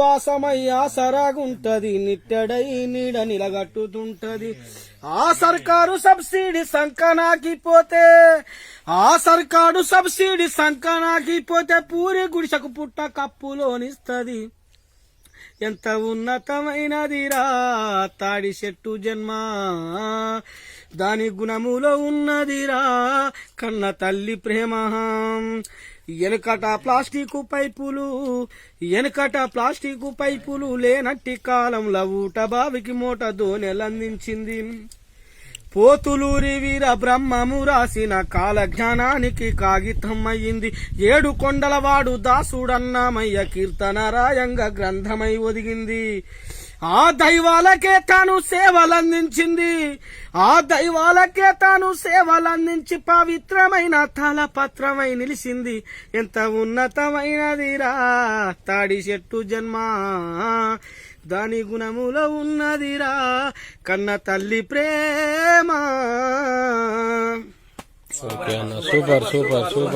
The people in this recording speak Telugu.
వాసమయ్యా సరాగుంటది నిట్టడై నీడ నిలగట్టుతుంటది. ఆ సర్కారు సబ్సిడీ సంకనాకిపోతే ఆ సర్కారు సబ్సిడీ సంకనాకిపోతే పూరి గుడిసెకు పుట్ట కప్పులోనిస్తది. ఎంత ఉన్నతమైనదిరా తాడి చెట్టు జన్మ. దాని గుణములో ఉన్నదిరా కన్న తల్లి ప్రేమ. వెనుకట ప్లాస్టిక్ పైపులు వెనుకట ప్లాస్టిక్ పైపులు లేనట్టి కాలంలో ఊట బావికి మూట దోనెలందించింది పోతులూరి వీర బ్రహ్మము రాసిన కాలజ్ఞానానికి కాగితం అయ్యింది ఏడు కొండలవాడు దాసుడన్నామయ్య కీర్తన రాయంగా గ్రంథమై ఒదిగింది. ఆ దైవాలకే తాను సేవలందించింది. ఆ దైవాలకే తాను సేవలందించి పవిత్రమైన తలపత్రమై నిలిచింది. ఎంత ఉన్నతమైనదిరా తాడి చెట్టు జన్మ. దాని గుణములో ఉన్నదిరా కన్న తల్లి ప్రేమ. Super super super.